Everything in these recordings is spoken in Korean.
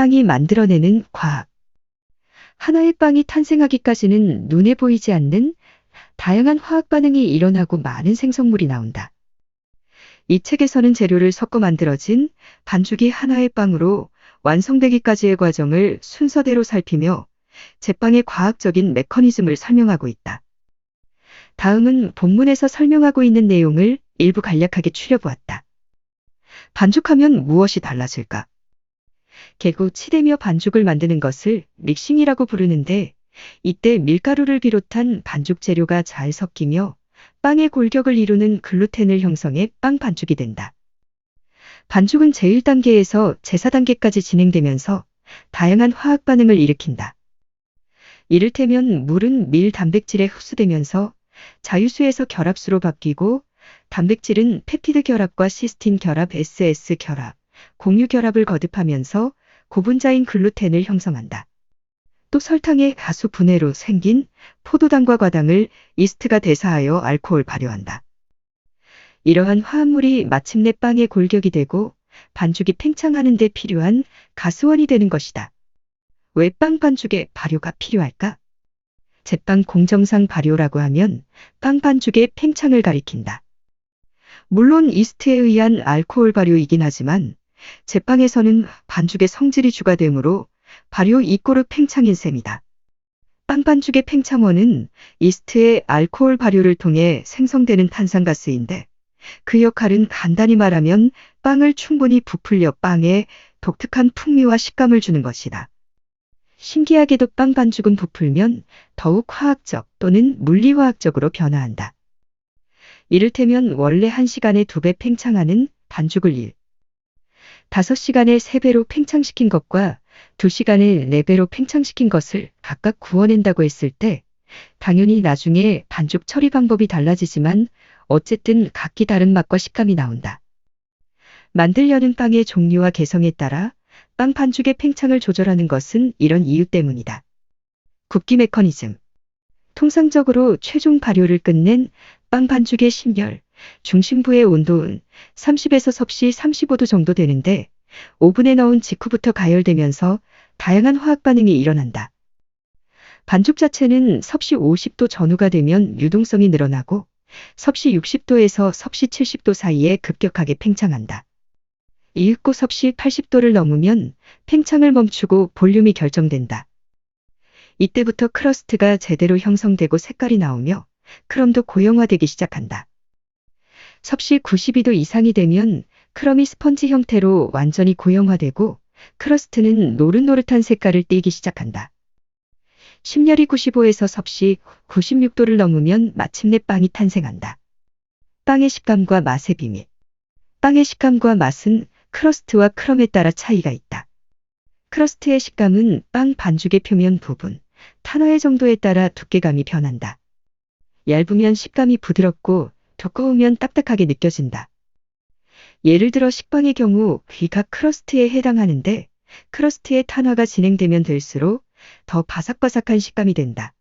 빵이 만들어내는 과학. 하나의 빵이 탄생하기까지는 눈에 보이지 않는 다양한 화학 반응이 일어나고 많은 생성물이 나온다. 이 책에서는 재료를 섞어 만들어진 반죽이 하나의 빵으로 완성되기까지의 과정을 순서대로 살피며 제빵의 과학적인 메커니즘을 설명하고 있다. 다음은 본문에서 설명하고 있는 내용을 일부 간략하게 추려보았다. 반죽하면 무엇이 달라질까? 개고 치대며 반죽을 만드는 것을 믹싱이라고 부르는데 이때 밀가루를 비롯한 반죽 재료가 잘 섞이며 빵의 골격을 이루는 글루텐을 형성해 빵 반죽이 된다. 반죽은 제1단계에서 제4단계까지 진행되면서 다양한 화학 반응을 일으킨다. 이를테면 물은 밀 단백질에 흡수되면서 자유수에서 결합수로 바뀌고 단백질은 펩티드 결합과 시스틴 결합, SS 결합, 공유 결합을 거듭하면서 고분자인 글루텐을 형성한다. 또 설탕의 가수 분해로 생긴 포도당과 과당을 이스트가 대사하여 알코올 발효한다. 이러한 화합물이 마침내 빵의 골격이 되고 반죽이 팽창하는 데 필요한 가스원이 되는 것이다. 왜 빵 반죽에 발효가 필요할까? 제빵 공정상 발효라고 하면 빵 반죽의 팽창을 가리킨다. 물론 이스트에 의한 알코올 발효이긴 하지만 제빵에서는 반죽의 성질이 주가되므로 발효 이꼬르 팽창인 셈이다. 빵 반죽의 팽창원은 이스트의 알코올 발효를 통해 생성되는 탄산가스인데 그 역할은 간단히 말하면 빵을 충분히 부풀려 빵에 독특한 풍미와 식감을 주는 것이다. 신기하게도 빵 반죽은 부풀면 더욱 화학적 또는 물리화학적으로 변화한다. 이를테면 원래 1시간에 2배 팽창하는 반죽을 1, 5시간에 3배로 팽창시킨 것과 2시간에 4배로 팽창시킨 것을 각각 구워낸다고 했을 때 당연히 나중에 반죽 처리 방법이 달라지지만 어쨌든 각기 다른 맛과 식감이 나온다. 만들려는 빵의 종류와 개성에 따라 빵 반죽의 팽창을 조절하는 것은 이런 이유 때문이다. 굽기 메커니즘. 통상적으로 최종 발효를 끝낸 빵 반죽의 심열, 중심부의 온도는 30에서 섭씨 35도 정도 되는데 오븐에 넣은 직후부터 가열되면서 다양한 화학 반응이 일어난다. 반죽 자체는 섭씨 50도 전후가 되면 유동성이 늘어나고 섭씨 60도에서 섭씨 70도 사이에 급격하게 팽창한다. 이윽고 섭씨 80도를 넘으면 팽창을 멈추고 볼륨이 결정된다. 이때부터 크러스트가 제대로 형성되고 색깔이 나오며 크럼도 고형화되기 시작한다. 섭씨 92도 이상이 되면 크럼이 스펀지 형태로 완전히 고형화되고 크러스트는 노릇노릇한 색깔을 띠기 시작한다. 심열이 95에서 섭씨 96도를 넘으면 마침내 빵이 탄생한다. 빵의 식감과 맛의 비밀. 빵의 식감과 맛은 크러스트와 크럼에 따라 차이가 있다. 크러스트의 식감은 빵 반죽의 표면 부분, 탄화의 정도에 따라 두께감이 변한다. 얇으면 식감이 부드럽고 두꺼우면 딱딱하게 느껴진다. 예를 들어 식빵의 경우 귀가 크러스트에 해당하는데 크러스트의 탄화가 진행되면 될수록 더 바삭바삭한 식감이 된다.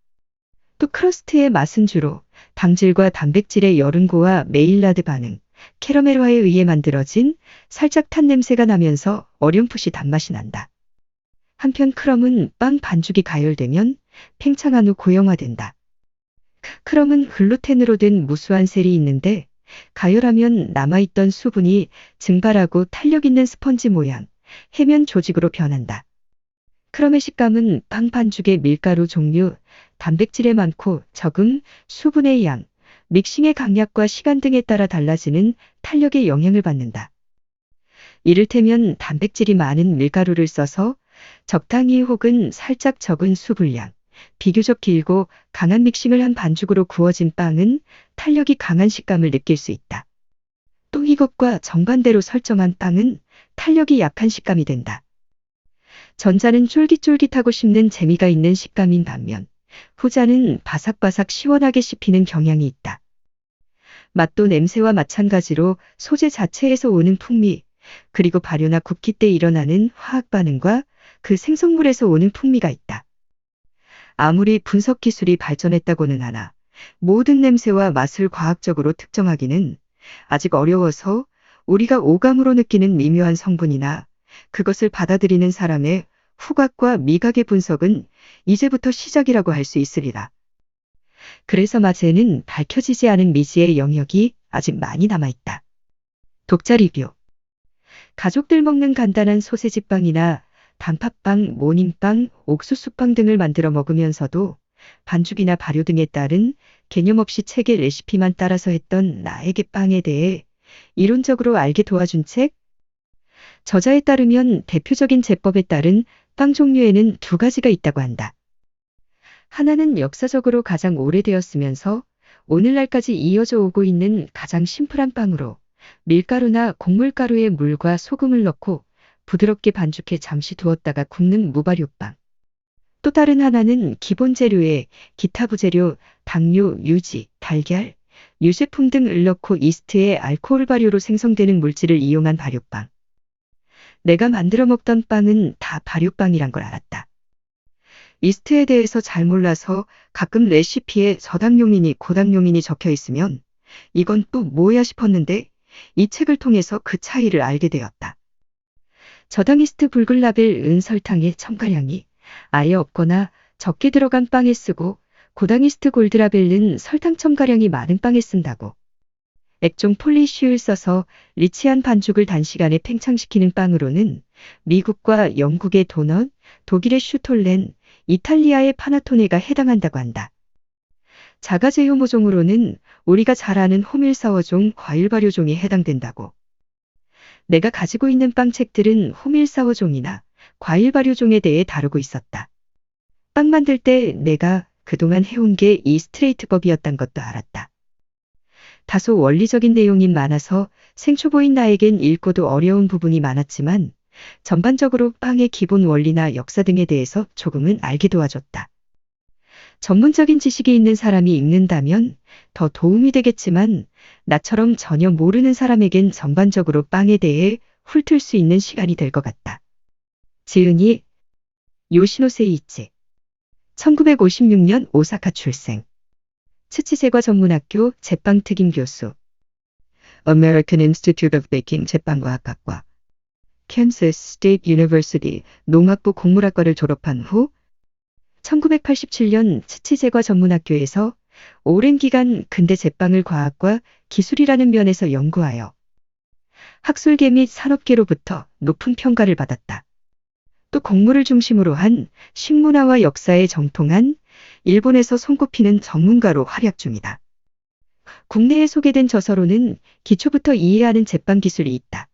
또 크러스트의 맛은 주로 당질과 단백질의 여름고와 메일라드 반응, 캐러멜화에 의해 만들어진 살짝 탄 냄새가 나면서 어렴풋이 단맛이 난다. 한편 크럼은 빵 반죽이 가열되면 팽창한 후 고형화된다. 크럼은 글루텐으로 된 무수한 셀이 있는데 가열하면 남아있던 수분이 증발하고 탄력 있는 스펀지 모양, 해면 조직으로 변한다. 크럼의 식감은 빵 반죽의 밀가루 종류, 단백질의 많고 적음, 수분의 양, 믹싱의 강약과 시간 등에 따라 달라지는 탄력의 영향을 받는다. 이를테면 단백질이 많은 밀가루를 써서 적당히 혹은 살짝 적은 수분량, 비교적 길고 강한 믹싱을 한 반죽으로 구워진 빵은 탄력이 강한 식감을 느낄 수 있다. 또 이것과 정반대로 설정한 빵은 탄력이 약한 식감이 된다. 전자는 쫄깃쫄깃하고 씹는 재미가 있는 식감인 반면 후자는 바삭바삭 시원하게 씹히는 경향이 있다. 맛도 냄새와 마찬가지로 소재 자체에서 오는 풍미, 그리고 발효나 굽기 때 일어나는 화학 반응과 그 생성물에서 오는 풍미가 있다. 아무리 분석 기술이 발전했다고는 하나 모든 냄새와 맛을 과학적으로 특정하기는 아직 어려워서 우리가 오감으로 느끼는 미묘한 성분이나 그것을 받아들이는 사람의 후각과 미각의 분석은 이제부터 시작이라고 할 수 있으리라. 그래서 맛에는 밝혀지지 않은 미지의 영역이 아직 많이 남아있다. 독자 리뷰 가족들 먹는 간단한 소세지빵이나 단팥빵, 모닝빵, 옥수수빵 등을 만들어 먹으면서도 반죽이나 발효 등에 따른 개념 없이 책의 레시피만 따라서 했던 나에게 빵에 대해 이론적으로 알게 도와준 책? 저자에 따르면 대표적인 제법에 따른 빵 종류에는 두 가지가 있다고 한다. 하나는 역사적으로 가장 오래되었으면서 오늘날까지 이어져 오고 있는 가장 심플한 빵으로 밀가루나 곡물가루에 물과 소금을 넣고 부드럽게 반죽해 잠시 두었다가 굽는 무발효빵. 또 다른 하나는 기본 재료에 기타 부재료, 당류, 유지, 달걀, 유제품 등을 넣고 이스트에 알코올 발효로 생성되는 물질을 이용한 발효빵. 내가 만들어 먹던 빵은 다 발효빵이란 걸 알았다. 이스트에 대해서 잘 몰라서 가끔 레시피에 저당용이니 고당용이니 적혀 있으면 이건 또 뭐야 싶었는데 이 책을 통해서 그 차이를 알게 되었다. 저당이스트 붉은 라벨 은설탕의 첨가량이 아예 없거나 적게 들어간 빵에 쓰고 고당이스트 골드라벨은 설탕 첨가량이 많은 빵에 쓴다고. 액종 폴리쉬를 써서 리치한 반죽을 단시간에 팽창시키는 빵으로는 미국과 영국의 도넛, 독일의 슈톨렌, 이탈리아의 파나토네가 해당한다고 한다. 자가제휴 모종으로는 우리가 잘 아는 호밀사워종, 과일발효종이 해당된다고. 내가 가지고 있는 빵 책들은 호밀사워종이나 과일발효종에 대해 다루고 있었다. 빵 만들 때 내가 그동안 해온 게 이 스트레이트법이었단 것도 알았다. 다소 원리적인 내용이 많아서 생초보인 나에겐 읽고도 어려운 부분이 많았지만 전반적으로 빵의 기본 원리나 역사 등에 대해서 조금은 알게 도와줬다. 전문적인 지식이 있는 사람이 읽는다면 더 도움이 되겠지만 나처럼 전혀 모르는 사람에겐 전반적으로 빵에 대해 훑을 수 있는 시간이 될 것 같다. 지은이 요시노 세이치 1956년 오사카 출생. 츠치제과 전문학교 제빵 특임 교수. American Institute of Baking 제빵과학학과. 캔서스 스테이트 유니버시티 농학부 곡물학과를 졸업한 후 1987년 츠치제과 전문학교에서 오랜 기간 근대 제빵을 과학과 기술이라는 면에서 연구하여 학술계 및 산업계로부터 높은 평가를 받았다. 또 곡물을 중심으로 한 식문화와 역사에 정통한 일본에서 손꼽히는 전문가로 활약 중이다. 국내에 소개된 저서로는 기초부터 이해하는 제빵 기술이 있다.